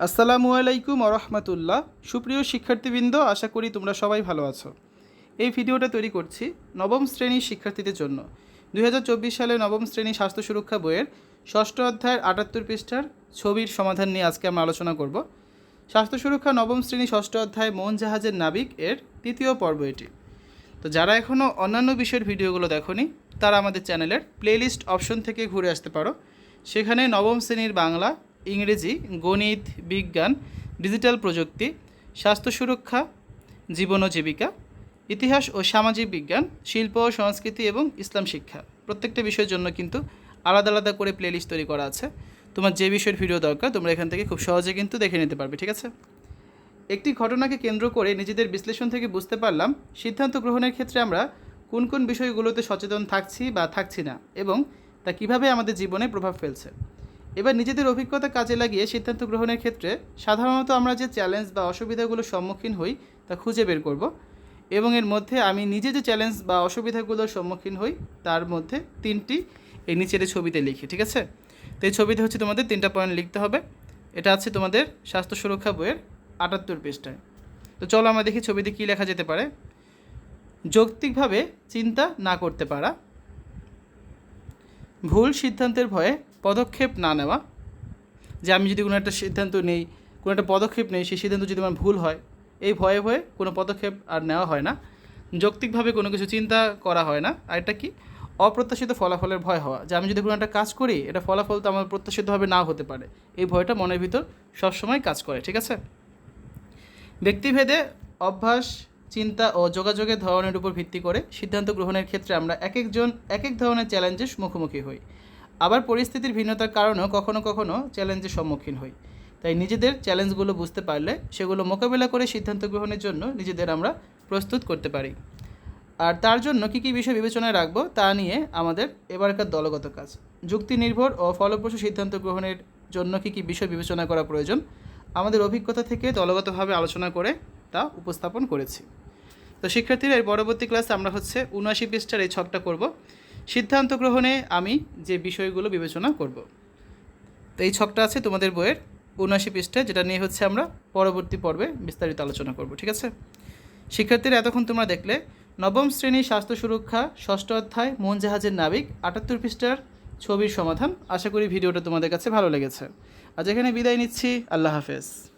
আসসালামু আলাইকুম আরহামতুল্লাহ। সুপ্রিয় শিক্ষার্থীবৃন্দ, আশা করি তোমরা সবাই ভালো আছো। এই ভিডিওটা তৈরি করছি নবম শ্রেণির শিক্ষার্থীদের জন্য। দু হাজার চব্বিশ সালে নবম শ্রেণি স্বাস্থ্য সুরক্ষা বইয়ের ষষ্ঠ অধ্যায়ের আটাত্তর পৃষ্ঠার ছবির সমাধান নিয়ে আজকে আমরা আলোচনা করব। স্বাস্থ্য সুরক্ষা নবম শ্রেণি ষষ্ঠ অধ্যায় মন জাহাজের নাবিক এর তৃতীয় পর্ব এটি। তো যারা এখনও অন্যান্য বিষয়ের ভিডিওগুলো দেখোনি, তারা আমাদের চ্যানেলের প্লেলিস্ট অপশন থেকে ঘুরে আসতে পারো। সেখানে নবম শ্রেণির বাংলা ইংরেজি, গণিত, বিজ্ঞান, ডিজিটাল প্রযুক্তি, স্বাস্থ্য সুরক্ষা, জীবন ও জীবিকা, ইতিহাস ও সামাজিক বিজ্ঞান, শিল্প ও সংস্কৃতি এবং ইসলাম শিক্ষা। প্রত্যেকটা বিষয়ের জন্য কিন্তু আলাদা আলাদা করে প্লেলিস্ট তৈরি করা আছে। তোমার যে বিষয়ের ভিডিও দরকার, তোমরা এখান থেকে খুব সহজে কিন্তু দেখে নিতে পারবে, ঠিক আছে? একটি ঘটনাকে কেন্দ্র করে নিজেদের বিশ্লেষণ থেকে বুঝতে পারলাম, সিদ্ধান্ত গ্রহণের ক্ষেত্রে আমরা কোন কোন বিষয়গুলোতে সচেতন থাকছি বা থাকছি না এবং তা কীভাবে আমাদের জীবনে প্রভাব ফেলছে। এবার নিজেদের অভিজ্ঞতা কাজে লাগিয়ে সিদ্ধান্ত গ্রহণের ক্ষেত্রে সাধারণত আমরা যে চ্যালেঞ্জ বা অসুবিধাগুলোর সম্মুখীন হই তা খুঁজে বের করব। এবং এর মধ্যে আমি নিজে যে চ্যালেঞ্জ বা অসুবিধাগুলোর সম্মুখীন হই তার মধ্যে তিনটি এই নিচের ছবিতে লিখি, ঠিক আছে? তো এই ছবিতে হচ্ছে তোমাদের তিনটা পয়েন্ট লিখতে হবে। এটা আছে তোমাদের স্বাস্থ্য সুরক্ষা বইয়ের আটাত্তর পৃষ্ঠায় তো চলো আমরা দেখি ছবিতে কী লেখা যেতে পারে। যৌক্তিকভাবে চিন্তা না করতে পারা। ভুল সিদ্ধান্তের ভয়ে পদক্ষেপ না নেওয়া, যে আমি যদি কোনো একটা সিদ্ধান্ত নেই, কোনো একটা পদক্ষেপ নেই, সেই সিদ্ধান্ত যদি আমার ভুল হয়, এই ভয়ে ভয়ে কোনো পদক্ষেপ আর নেওয়া হয় না। যৌক্তিকভাবে কোনো কিছু চিন্তা করা হয় না। আর এটা কি? অপ্রত্যাশিত ফলাফলের ভয় হওয়া। যে আমি যদি কোনো একটা কাজ করি, এটা ফলাফল তো আমার প্রত্যাশিতভাবে নাও হতে পারে। এই ভয়টা মনের ভিতর সবসময় কাজ করে, ঠিক আছে? ব্যক্তিভেদে অভ্যাস, চিন্তা ও যোগাযোগের ধরনের উপর ভিত্তি করে সিদ্ধান্ত গ্রহণের ক্ষেত্রে আমরা এক একজন, এক এক ধরনের চ্যালেঞ্জের মুখোমুখি হই। আবার পরিস্থিতির ভিন্নতার কারণেও কখনো কখনো চ্যালেঞ্জের সম্মুখীন হই। তাই নিজেদের চ্যালেঞ্জগুলো বুঝতে পারলে সেগুলো মোকাবেলা করে সিদ্ধান্ত গ্রহণের জন্য নিজেদের আমরা প্রস্তুত করতে পারি। আর তার জন্য কী কী বিষয় বিবেচনায় রাখব তা নিয়ে আমাদের এবারকার দলগত কাজ। যুক্তি নির্ভর ও ফলপ্রসূ সিদ্ধান্ত গ্রহণের জন্য কী কী বিষয় বিবেচনা করা প্রয়োজন, আমাদের অভিজ্ঞতা থেকে দলগতভাবে আলোচনা করে তা উপস্থাপন করেছি। তো শিক্ষার্থীরা, এর পরবর্তী ক্লাসে আমরা হচ্ছে উনআশি পৃষ্ঠার এই ছকটা করব। সিদ্ধান্ত গ্রহণে আমি যে বিষয়গুলো বিবেচনা করব। তো এই ছকটা আছে তোমাদের বইয়ের উনআশি পৃষ্ঠায় যেটা নিয়ে হচ্ছে আমরা পরবর্তী পর্বে বিস্তারিত আলোচনা করব, ঠিক আছে? শিক্ষার্থীরা এতক্ষণ তোমরা দেখলে, নবম শ্রেণির স্বাস্থ্য সুরক্ষা, ষষ্ঠ অধ্যায়, মন জাহাজের নাবিক, আটাত্তর পৃষ্ঠার ছবির সমাধান। আশা করি ভিডিওটা তোমাদের কাছে ভালো লেগেছে। আজ এখানে বিদায় নিচ্ছি। আল্লাহ হাফেজ।